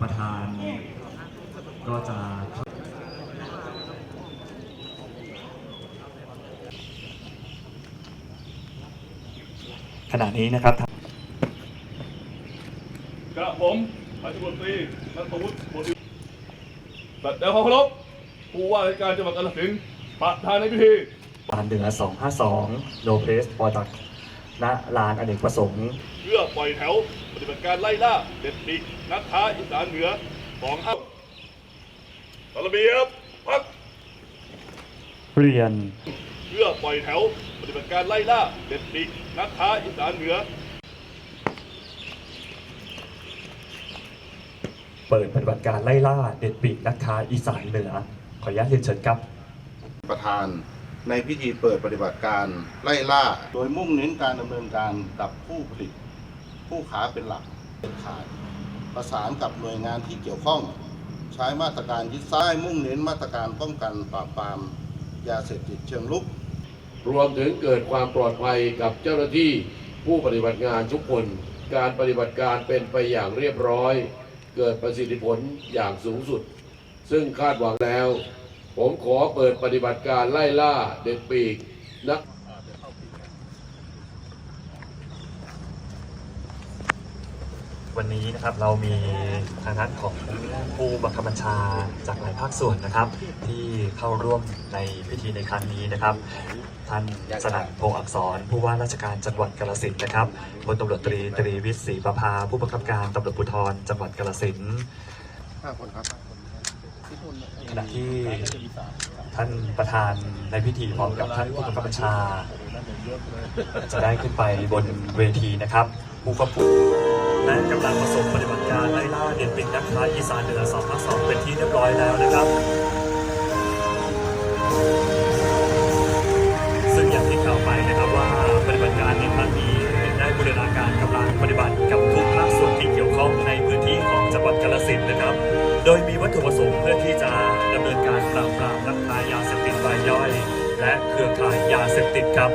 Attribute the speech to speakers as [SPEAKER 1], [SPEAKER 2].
[SPEAKER 1] ประธานก็จะขณะนี้นะครับ
[SPEAKER 2] กระผมพันตำรวจตรีนัทวุฒิโพธิสัตว์เดวความเคารพผู้ว่าราชการจังหวัดกาฬสินธุ์ประธานในพิธี
[SPEAKER 1] ปานเหนือ252โลเพสปอตัก ณลานอเนกประสงค์
[SPEAKER 2] เพื่อปล่อยแถวปฏิบัติการไล่ล่าเด็ดปีกนักค้าอีสานเหนือของอัพตระเบียบพัก
[SPEAKER 1] เรียน
[SPEAKER 2] เพื่อปล่อยแถวปฏิบัติการไล่ล่าเด็ดปีกนักค้าอีสานเหนือ
[SPEAKER 1] เปิดปฏิบัติการไล่ล่าเด็ดปีกนักค้าอีสานเหนือ ขออนุญาตเรียนเชิญครับ
[SPEAKER 3] ประธาน ในพิธีเปิดปฏิบัติการไล่ล่า โดยมุ่งเน้นการดำเนินการกับผู้ผลิต ผู้ค้าเป็นหลักเด็ดขาด ประสานกับหน่วยงานที่เกี่ยวข้อง ใช้มาตรการยึดซ้ายมุ่งเน้นมาตรการป้องกันปราบปรามยาเสพติดเชิงลุก
[SPEAKER 4] รวมถึงเกิดความปลอดภัยกับเจ้าหน้าที่ผู้ปฏิบัติงานทุกคน การปฏิบัติการเป็นไปอย่างเรียบร้อย เกิดประสิทธิผลอย่างสูงสุด ซึ่งคาดหวังแล้ว ผมขอเปิดปฏิบัติการไล่ล่าเด็กปีกนัก
[SPEAKER 1] วันนี้นะครับเรามีทางด้านของผู้บังคับบัญชาจากหลายภาคส่วนนะครับ ที่เข้าร่วมในพิธีในครั้งนี้นะครับ ท่านสนั่นพงษ์อักษร ผู้ว่าราชการจังหวัดกาฬสินธุ์นะครับพลตำรวจตรีตรีวิทย์ศรีประภา ผู้บังคับการตำรวจภูธรจังหวัดกาฬสินธุ์ข ณะที่ท่านประธานในพิธีพร้อมกับท่านผู้บังคับบัญชา จะได้ขึ้นไปบนเวทีนะครับผู้ควบคุมและกำลังประสมปฏิบัติการไล่ล่าเด่นปิงนักค้าอีสานเหนือ2ภาค2เป็นที่เรียบร้อยแล้วนะครับ ซึ่งอย่างที่กล่าวไปนะครับว่าปฏิบัติการในครั้งนี้ได้บูรณาการกำลังปฏิบัติกับทุกภาคส่วนที่เกี่ยวข้องในพื้นที่ของจังหวัดกาฬสินธุ์นะครับ โดยมีวัตถุประสงค์เพื่อที่จะดำเนินการปราบปรามนักค้ายาเสพติดรายย่อย และเครือข่ายยาเสพติดครับ